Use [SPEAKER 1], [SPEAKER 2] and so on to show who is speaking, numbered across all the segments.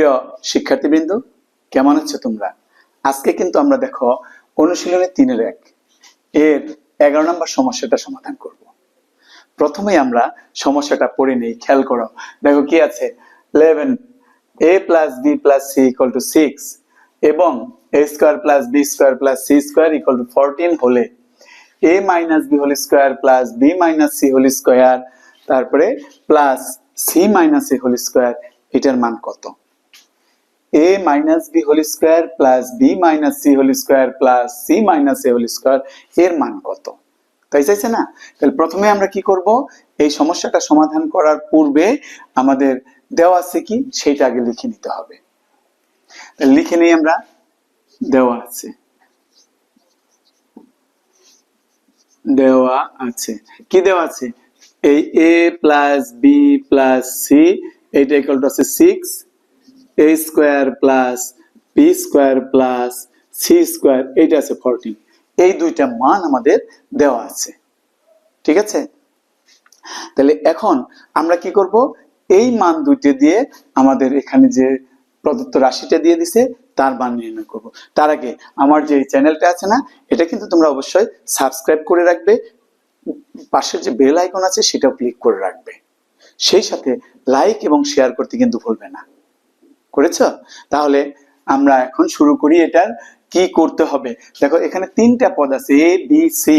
[SPEAKER 1] প্রিয় শিক্ষার্থীবৃন্দ, কেমন আছো তোমরা? আজকে কিন্তু আমরা দেখো অনুশীলনে তিনের এক। এর এগারো নম্বর সমস্যাটা সমাধান করব। প্রথমে আমরা সমস্যাটা পড়ে নেই, খেয়াল করো। দেখো কি আছে? Eleven A plus B plus C equal to six এবং A square plus B square plus C square equal to fourteen হলে A minus B whole square plus B minus C whole square তারপরে plus C minus A whole square এটার মান কত? A minus B whole square plus B minus C whole square plus C minus A whole square এর মান কত? তাই চাইছে না? তাহলে প্রথমে আমরা কি করব? এই সমস্যাটা সমাধান করার পূর্বে আমাদের দেওয়া আছে কি? সেটা আগে লিখে নিতে হবে। লিখে নেই আমরা, দেওয়া আছে। দেওয়া আছে। কি দেওয়া আছে? এই A plus B plus C এটা ইকুয়াল টু আছে six A square plus B square plus C square এইটা আছে ফোরটিন এই দুইটা মান আমাদের দেওয়া আছে। ঠিক আছে? তাহলে এখন আমরা কি করব? এই মান দুইটা দিয়ে আমাদের এখানে যে প্রদত্ত রাশিটা দিয়ে দিছে, তার মান নির্ণয় করব। তার আগে আমার যে চ্যানেলটা আছে না, এটা কিন্তু তোমরা অবশ্যই সাবস্ক্রাইব করে রাখবে। পাশের যে বেল আইকন আছে, সেটাও ক্লিক করে রাখবে। সেই সাথে লাইক এবং শেয়ার করতে কিন্তু ভুলবে না। করেছ? তাহলে আমরা এখন শুরু করি এটার কি করতে হবে। দেখো, এখানে তিনটা পদ আছে এ বি সি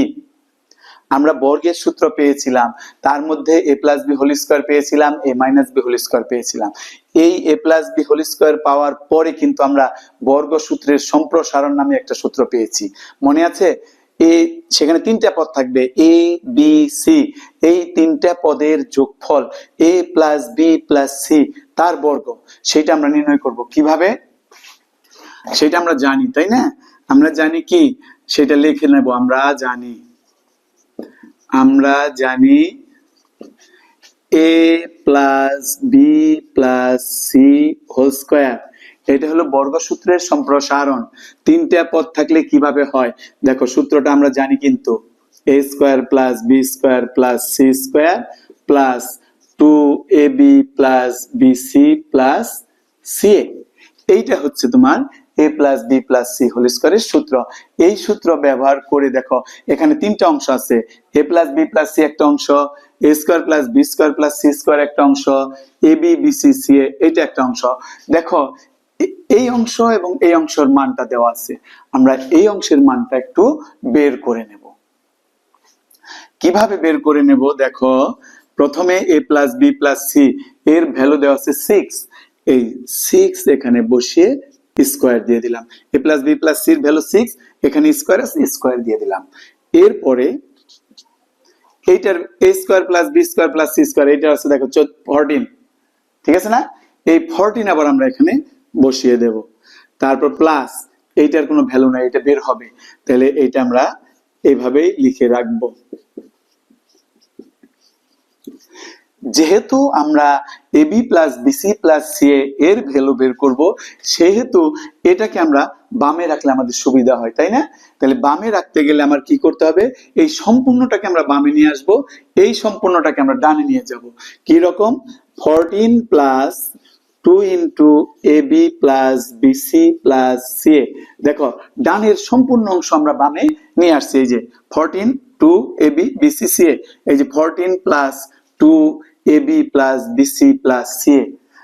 [SPEAKER 1] আমরা বর্গের সূত্র পেয়েছিলাম, তার মধ্যে A plus B whole square পেয়েছিলাম A minus B whole square পেয়েছিলাম। এই A plus B whole square পাওয়ার পরে কিন্তু আমরা বর্গ সূত্রের সম্প্রসারণ নামে একটা সূত্র পেয়েছি। মনে আছে? এ, সেখানে তিনটা পদ থাকবে এ বি সি এই তিনটা পদের যোগফল A plus B plus C তার বর্গ। সেটা আমরা নির্ণয় করব। কীভাবে? সেটা আমরা জানি, তাই না? আমরা জানি কি? সেটা লিখে নেব, আমরা জানি। আমরা জানি A plus B plus C whole square এটা হলো বর্গসূত্রের সম্প্রসারণ। তিনটা পদ থাকলে কীভাবে হয়? দেখো, সূত্রটা আমরা জানি কিন্তু A square plus B square plus C square plus two A B plus B C plus C এইটা হচ্ছে তোমার A plus B plus C whole স্কোয়ারের সূত্র। এই সূত্র ব্যবহার করে দেখো, এখানে তিনটা অংশ আছে। A plus B plus C একটা অংশ A square plus B square plus C square একটা অংশ A B B C C A এটা একটা অংশ। দেখো এই অংশ এবং এই অংশের মানটা দেওয়া আছে। আমরা এই অংশের মানটা একটু বের করে নেব। কীভাবে বের করে নেব? দেখো প্রথমে A plus B plus C, এর ভ্যালু দেওয়া আছে সিক্স এই সিক্স এখানে বসিয়ে স্কোয়ার দিয়ে দিলাম। এ প্লাস বি প্লাস সির ভ্যালু সিক্স এখানে স্কোয়ার আছে স্কোয়ার দিয়ে দিলাম। এরপরে এইটার A square plus B square plus C square এইটা আছে দেখো ফোরটিন ঠিক আছে না? এই ফোরটিন আবার আমরা এখানে বসিয়ে দেব। তারপর প্লাস এইটার কোনো ভ্যালু নাই, এটা বের হবে। তাহলে এইটা আমরা এইভাবেই লিখে রাখব। যেহেতু আমরা AB plus BC plus C এর ভ্যালু বের করব, সেহেতু এটাকে আমরা বামে রাখলে আমাদের সুবিধা হয়, তাই না? তাহলে বামে রাখতে গেলে আমার কি করতে হবে? এই সম্পূর্ণটাকে আমরা বামে নিয়ে আসব, এই সম্পূর্ণটাকে আমরা ডানে নিয়ে যাব। কি রকম? Fourteen plus two into A B plus BC plus C A দেখো, ডানের সম্পূর্ণ অংশ আমরা বামে নিয়ে আসছি, এই যে fourteen two a b bc c a এই যে fourteen plus two a b plus bc plus c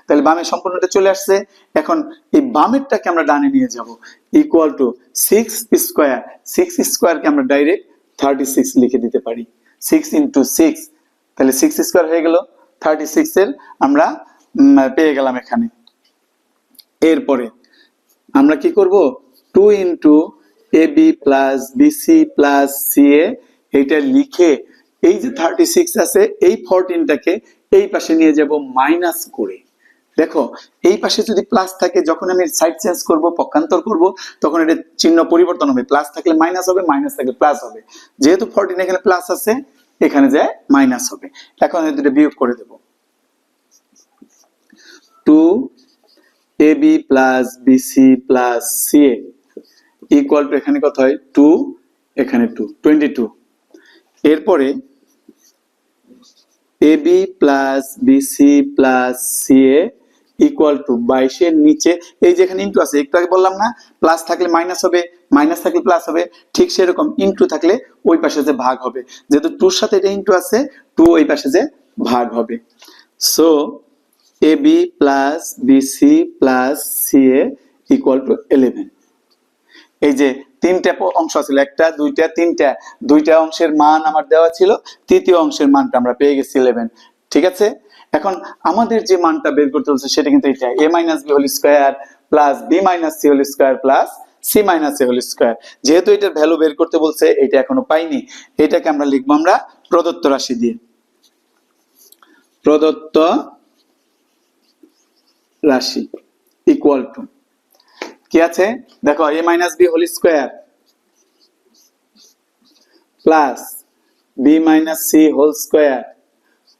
[SPEAKER 1] তাহলে বামের সম্পূর্ণটা চলে আসছে। এখন এই বামেরটাকে আমরা ডানে নিয়ে যাব। Equal to six square six স্কোয়ারকে আমরা ডাইরেক্ট থার্টি সিক্স লিখে দিতে পারি। সিক্স ইন্টু সিক্স তাহলে সিক্স স্কোয়ার হয়ে গেল। থার্টি সিক্স এর আমরা পেয়ে গেলাম এখানে। এরপরে আমরা কি করব? Two into a b plus bc plus c a এইটা লিখে এই যে থার্টি সিক্স আছে, এই ফোরটিনটাকে এই পাশে নিয়ে যাব মাইনাস করে। দেখো, এই পাশে যদি প্লাস থাকে, যখন আমি সাইড চেঞ্জ করব, পক্ষান্তর করব, তখন এটা চিহ্ন পরিবর্তন হবে। প্লাস থাকলে মাইনাস হবে মাইনাস থাকলে প্লাস হবে। যেহেতু ফোরটিন এখানে প্লাস আছে, এখানে যায় মাইনাস হবে। এখন এই দুটো বিয়োগ করে দেব। Two a b plus bc plus c a equal to এখানে কত হয়? টু এখানে টু টোয়েন্টি টু এরপরে a b plus bc plus c a equal to বাইশের নিচে। এই যে এখানে ইন্টু আছে, একটু আগে বললাম না প্লাস থাকলে মাইনাস হবে মাইনাস থাকলে প্লাস হবে, ঠিক সেরকম ইন্টু থাকলে ওই পাশে যে ভাগ হবে। যেহেতু টুর সাথে এটা ইন্টু আছে টু ওই পাশে যে ভাগ হবে। So a b plus bc plus c a equal to eleven এই যে তিনটা অংশ ছিল, একটা, দুইটা, তিনটা। দুইটা অংশের মান আমার দেওয়া ছিল, তৃতীয় অংশের মানটা আমরা পেয়ে গেছি ইলেভেন ঠিক আছে? এখন আমাদের যে মানটা বের করতে হচ্ছে সেটা কিন্তু এটা a minus b whole square plus b minus c whole square plus c minus a whole square যেহেতু এটার ভ্যালু বের করতে বলছে, এটা এখনও পাইনি, এটাকে আমরা লিখব আমরা প্রদত্ত রাশি দিয়ে। প্রদত্ত রাশি ইকুয়াল টু কি আছে? দেখো a minus b whole square plus b minus c whole square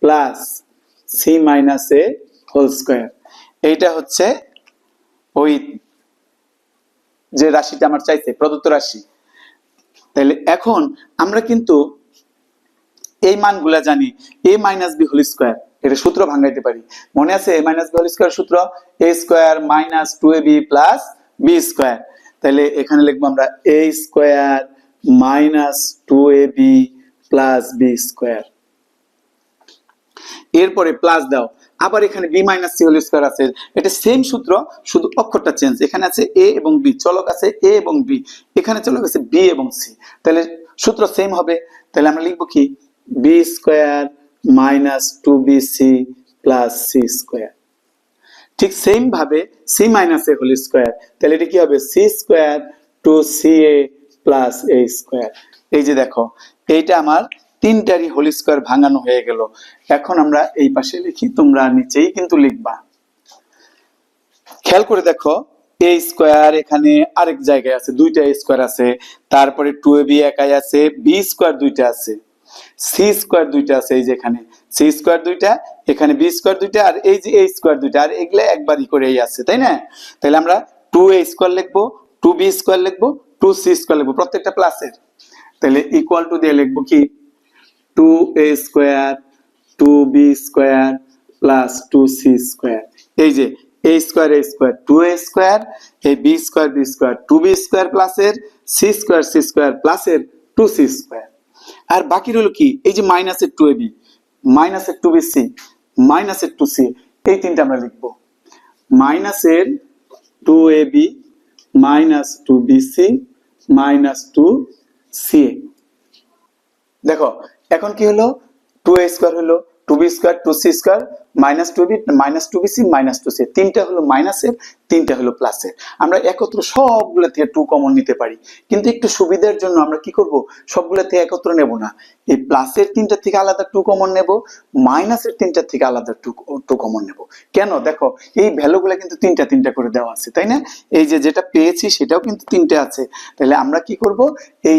[SPEAKER 1] plus c minus a whole square এইটা হচ্ছে ওই যে রাশিটা আমার চাইছে, প্রদত্ত রাশি। তাহলে এখন আমরা কিন্তু এই মানগুলা জানি a minus b whole square এটা সূত্র ভাঙাইতে পারি। মনে আছে a minus b whole square সূত্র? A square minus two a b plus b square তাহলে এখানে লিখব আমরা a square minus two a b plus b square এরপরে প্লাস দাও, আবার এখানে b minus c whole square আছে। এটা সেম সূত্র, শুধু অক্ষরটা চেঞ্জ এখানে আছে এ এবং বি চলক আছে এ এবং বি এখানে চলক আছে বি এবং সি তাহলে সূত্র সেম হবে। তাহলে আমরা লিখব কি? B square minus two b c plus c square ঠিক সেম ভাবে c minus a whole square তাহলে এটা কি হবে? C square two c a plus a square এই যে দেখো, এইটা আমার তিনটারই হোল স্কোয়ার ভাঙানো হয়ে গেল। এখন আমরা এই পাশে লিখি, তোমরা নিচেই কিন্তু লিখবা। খেয়াল করে দেখো এ স্কোয়ার এখানে আরেক জায়গায় আছে, দুইটা স্কোয়ার আছে। তারপরে টু এ বি একাই আছে বি স্কোয়ার দুইটা আছে। সি স্কোয়ার দুইটা আছে, এই যে এখানে। সি স্কোয়ার দুইটা, এখানে বি স্কোয়ার দুইটা আর এই যে এ স্কোয়ার দুইটা, আর এগুলো একবারই করেই আছে, তাই না? তাহলে আমরা টু এ স্কোয়ার লিখব, টু বি স্কোয়ার লিখব, টু সি স্কোয়ার লিখব, প্রত্যেকটা প্লাসের। তাহলে ইকুয়াল টু দিয়ে লিখব কি? Two a square, two b square plus two c square. এই যে a square a square, two a square, এই b square b square, two b square প্লাসের, সি স্কোয়ার সি স্কোয়ার প্লাসের, টু সি স্কোয়ার। আর বাকি রইল কি? এই যে মাইনাসের টু এ বি মাইনাসের টু বি সি মাইনাসের টু সি এই তিনটা আমরা লিখব। মাইনাসের two a b minus two b c minus two c দেখো, এখন কি হলো? টু এ স্কোয়ার হলো two b square, two c square, minus two minus two minus two তিনটা হলো মাইনাসের, তিনটা হলো প্লাসের। আমরা একত্র সবগুলো থেকে টু কমন নিতে পারি। কিন্তু একটু সুবিধার জন্য আমরা কি করব? সবগুলো থেকে একত্র নেব না। এই প্লাসের তিনটা থেকে আলাদা টু কমন নেব, মাইনাসের তিনটা থেকে আলাদা টু টু কমন নেব। কেন? দেখো, এই ভ্যালুগুলো কিন্তু তিনটা তিনটা করে দেওয়া আছে, তাই না? এই যে যেটা পেয়েছি সেটাও কিন্তু তিনটে আছে। তাহলে আমরা কি করব? এই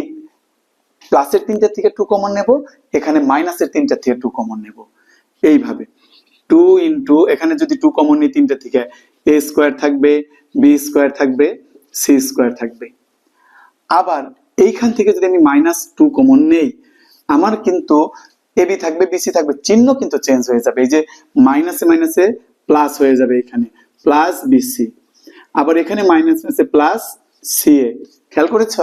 [SPEAKER 1] প্লাসের তিনটা থেকে টু কমন নেব, এখানে মাইনাসের তিনটা থেকে টু কমন নেব। এইভাবে। টু ইন্টু এখানে যদি টু কমন নিই, তিনটা থেকে এ স্কোয়ার থাকবে বি স্কোয়ার থাকবে সি স্কোয়ার থাকবে। আবার এইখান থেকে যদি আমি মাইনাস টু কমন নেই, আমার কিন্তু এবি থাকবে বিসি থাকবে, চিহ্ন কিন্তু চেঞ্জ হয়ে যাবে। এই যে মাইনাসে মাইনাসে প্লাস হয়ে যাবে এখানে প্লাস বিসি আবার এখানে মাইনাস মাইনাসে প্লাস সি এ। খেয়াল করেছ?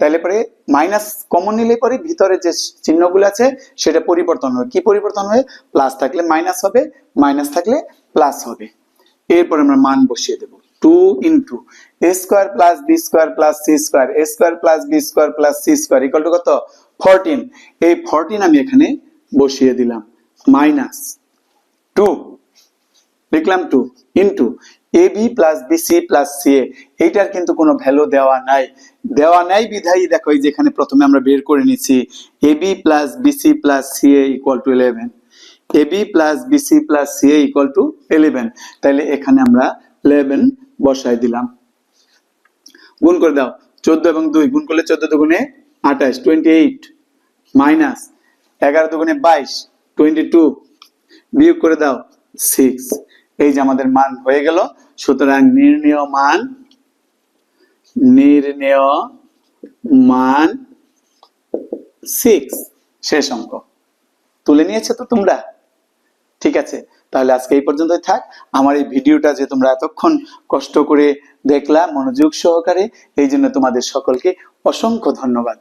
[SPEAKER 1] তাহলে পরে মাইনাস কমন নিলে পরে ভিতরে যে চিহ্নগুলো আছে, সেটা পরিবর্তন হবে। কি পরিবর্তন হবে? প্লাস থাকলে মাইনাস হবে, মাইনাস থাকলে প্লাস হবে। এরপর আমরা মান বসিয়ে দেব। Two into a square plus b square plus c square, a square plus b square plus c square equal to কত? ফোরটিন এই ফোরটিন আমি এখানে বসিয়ে দিলাম। মাইনাস টু, লিখলাম two into a b plus b c plus c a এইটার কিন্তু কোনো ভ্যালু দেওয়া নাই। দেওয়া নাই বিধায়ী দেখো এই যেখানে প্রথমে আমরা বের করে নিচ্ছি a b plus bc plus c a equal to eleven a b plus bc plus c a equal to eleven তাহলে এখানে আমরা ইলেভেন বসাই দিলাম। গুণ করে দাও, চোদ্দ এবং দুই, গুণ করলে চোদ্দ দুগুণে আঠাশ টোয়েন্টি এইট মাইনাস এগারো দুগুণে বাইশ টোয়েন্টি টু বিয়োগ করে দাও সিক্স এই যে আমাদের মান হয়ে গেল। সুতরাং নির্ণেয় মান নির্ণেয় মান সিক্স শেষ অঙ্ক। তুলে নিয়েছো তো তোমরা? ঠিক আছে, তাহলে আজকে এই পর্যন্তই থাক। আমার এই ভিডিওটা যে তোমরা এতক্ষণ কষ্ট করে দেখলা, মনোযোগ সহকারে, এই জন্য তোমাদের সকলকে অসংখ্য ধন্যবাদ।